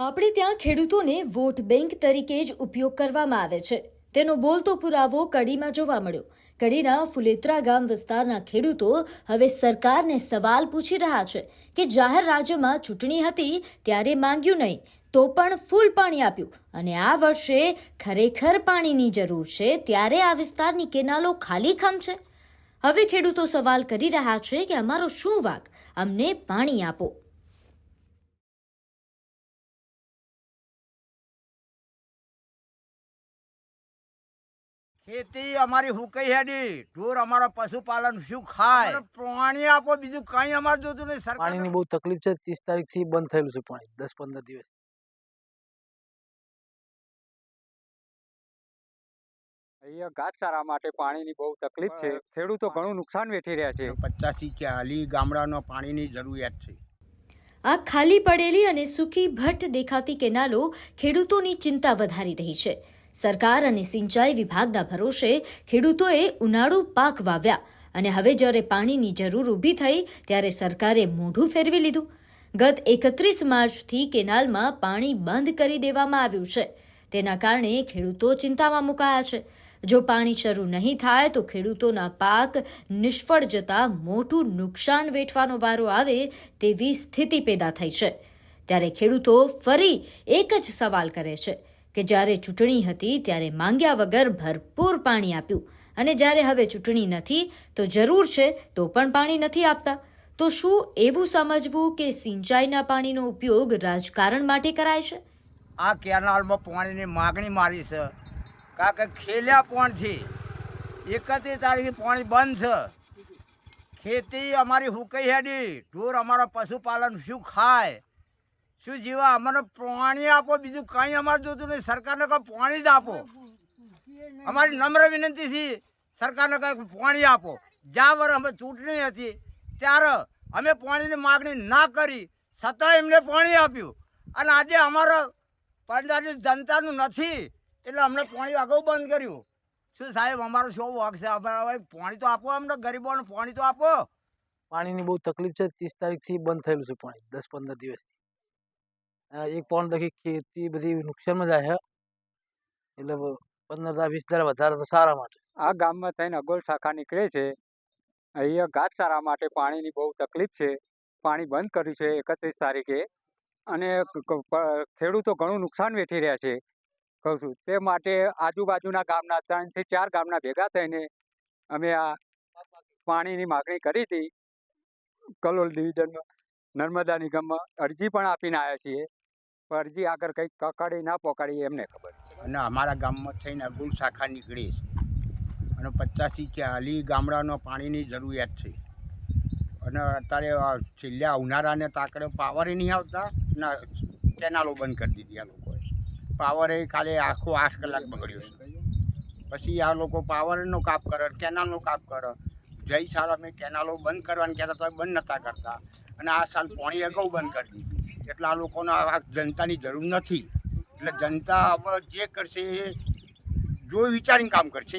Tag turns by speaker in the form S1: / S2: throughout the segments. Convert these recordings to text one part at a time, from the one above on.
S1: આપણે ત્યાં ખેડૂતોને વોટ બેંક તરીકે જ ઉપયોગ કરવામાં આવે છે. તેનો બોલતો પુરાવો કડીમાં જોવા મળ્યો. કડીના ફુલેત્રા ગામ વિસ્તારના ખેડૂતો હવે સરકારને સવાલ પૂછી રહ્યા છે કે જાહેર રાજ્યમાં ચૂંટણી હતી ત્યારે માંગ્યું નહીં, તો પણ ફૂલ પાણી આપ્યું અને આ વર્ષે ખરેખર પાણીની જરૂર છે ત્યારે આ વિસ્તારની કેનાલો ખાલી ખમ છે. હવે ખેડૂતો સવાલ કરી રહ્યા છે કે અમારો શું વાક? અમને પાણી આપો.
S2: ખેતી અમારી હુકઈ હેડી? ઢોર અમારો પશુપાલન શું ખાય? પાણી આપો બીજું કઈ અમારે જોતું નહીં સરકાર
S3: પાણીની બહુ તકલીફ છે ત્રીસ તારીખથી બંધ થયેલું છે પાણી દસ પંદર દિવસ.
S4: અહીંયા ઘાસચારા માટે પાણીની બહુ તકલીફ છે. ખેડૂતો ઘણું નુકસાન વેઠી રહ્યા છે.
S2: પચાસથી ચાલી ગામડાનો પાણીની જરૂરિયાત છે.
S1: આ ખાલી પડેલી અને સૂકી ભટ્ટ દેખાતી કેનાલો ખેડૂતોની ચિંતા વધારી રહી છે. સરકાર અને સિંચાઈ વિભાગના ભરોસે ખેડૂતોએ ઉનાળુ પાક વાવ્યા અને હવે જ્યારે પાણીની જરૂર ઊભી થઈ ત્યારે સરકારે મોઢું ફેરવી લીધું. ગત એકત્રીસ માર્ચથી કેનાલમાં પાણી બંધ કરી દેવામાં આવ્યું છે. તેના કારણે ખેડૂતો ચિંતામાં મુકાયા છે. જો પાણી શરૂ નહીં થાય તો ખેડૂતોના પાક નિષ્ફળ જતા મોટું નુકસાન વેઠવાનો વારો આવે તેવી સ્થિતિ પેદા થઈ છે. ત્યારે ખેડૂતો ફરી એક જ સવાલ કરે છે. કે જ્યારે ચૂંટણી હતી ત્યારે માંગ્યા વગર ભરપૂર પાણી આપ્યું. અને જ્યારે હવે ચૂંટણી નથી, તો જરૂર છે તો પણ પાણી નથી આપતા. તો શું એવું સમજવું કે સિંચાઈના પાણીનો ઉપયોગ રાજકારણ માટે કરાય છે?
S2: આ કેનાલમાં પાણીની માગણી મારી છે. કારણ કે ખેલ્યા પણ છે. એકત્રીસ તારીખે પાણી બંધ છે. ખેતી અમારી હુકઈ હેડી. ઢોર અમારા પશુપાલન શું ખાય? શું જીવા, અમને પાણી આપો, બીજું કંઈ અમારે જોતું નહીં. સરકારને કહો પાણી જ આપો. અમારી નમ્ર વિનંતી છે સરકારને કંઈક પાણી આપો. જ્યાં વર અમે ચૂંટણી હતી, ત્યારે અમે પાણીની માગણી ના કરી. છતાં એમને પાણી આપ્યું. અને આજે અમારા પડદારી જનતાનું નથી, એટલે અમને પાણી અગાઉ બંધ કર્યું. શું સાહેબ, અમારો શું વાક છે? પાણી તો આપો અમને, ગરીબોને પાણી તો આપો.
S3: પાણીની બહુ તકલીફ છે. ત્રીસ તારીખથી બંધ થયેલું છે પાણી, દસ પંદર દિવસથી. એક પાઉન્ડ લખી ખેતી બધી નુકસાનમાં જાય છે એટલે પંદર હજાર વીસ હજાર વધારે તો સારા માટે.
S4: આ ગામમાં થઈને અગોલ શાખા નીકળે છે. અહીંયા ઘાસચારા માટે પાણીની બહુ તકલીફ છે. પાણી બંધ કર્યું છે એકત્રીસ તારીખે. અને ખેડૂતો ઘણું નુકસાન વેઠી રહ્યા છે. કહું છું, તે માટે આજુબાજુના ગામના ત્રણથી ચાર ગામના ભેગા થઈને અમે આ પાણીની માગણી કરી હતી. કલોલ ડિવિઝનમાં નર્મદા નિગમમાં અરજી પણ આપીને આવ્યા છીએ. અરજી આગળ કંઈક કકાડી ના પકડી એમને ખબર.
S2: અને અમારા ગામમાં થઈને અગુણ શાખા નીકળી છે. અને પચાસથી ચાલી ગામડાનો પાણીની જરૂરિયાત છે. અને અત્યારે છેલ્લા ઉનાળાને તાકડે પાવરે નહીં આવતા. ના કેનાલો બંધ કરી દીધી આ લોકોએ. પાવરે ખાલી આખો આઠ કલાક બગડ્યો છે. પછી આ લોકો પાવરનો કાપ કરે કેનાલનો કાપ કરે. જય સાલ અમે કેનાલો બંધ કરવાની કહેતા તો બંધ નહોતા કરતા. અને આ સાલ પાણી અગાઉ બંધ કરી દીધી. એટલે આ લોકોને આ જનતાની જરૂર નથી. એટલે જનતા હવે જે કરશે એ જોઈ વિચારીને કામ કરશે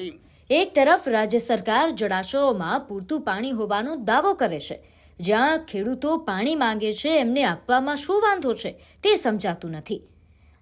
S1: એક તરફ રાજ્ય સરકાર જળાશયોમાં પૂરતું પાણી હોવાનો દાવો કરે છે. જ્યાં ખેડૂતો પાણી માંગે છે એમને આપવામાં શું વાંધો છે તે સમજાતું નથી.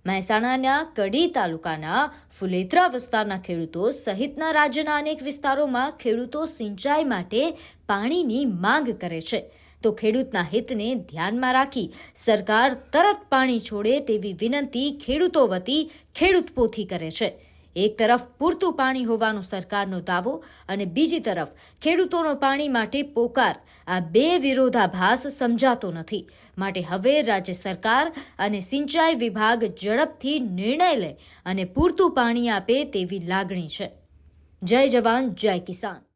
S1: મહેસાણાના કડી તાલુકાના ફુલેત્રા વિસ્તારના ખેડૂતો સહિતના રાજ્યના અનેક વિસ્તારોમાં ખેડૂતો સિંચાઈ માટે પાણીની માંગ કરે છે. તો ખેડૂતના હિતને ધ્યાનમાં રાખી સરકાર તરત પાણી છોડે તેવી વિનંતી ખેડૂતો વતી ખેડૂત પોથી કરે છે. એક તરફ પૂરતું પાણી હોવાનો સરકારનો દાવો અને બીજી તરફ ખેડૂતોનો પાણી માટે પોકાર. આ બે વિરોધાભાસ સમજાતો નથી. માટે હવે રાજ્ય સરકાર અને સિંચાઈ વિભાગ ઝડપથી નિર્ણય લે અને પૂરતું પાણી આપે તેવી લાગણી છે. જય જવાન, જય કિસાન.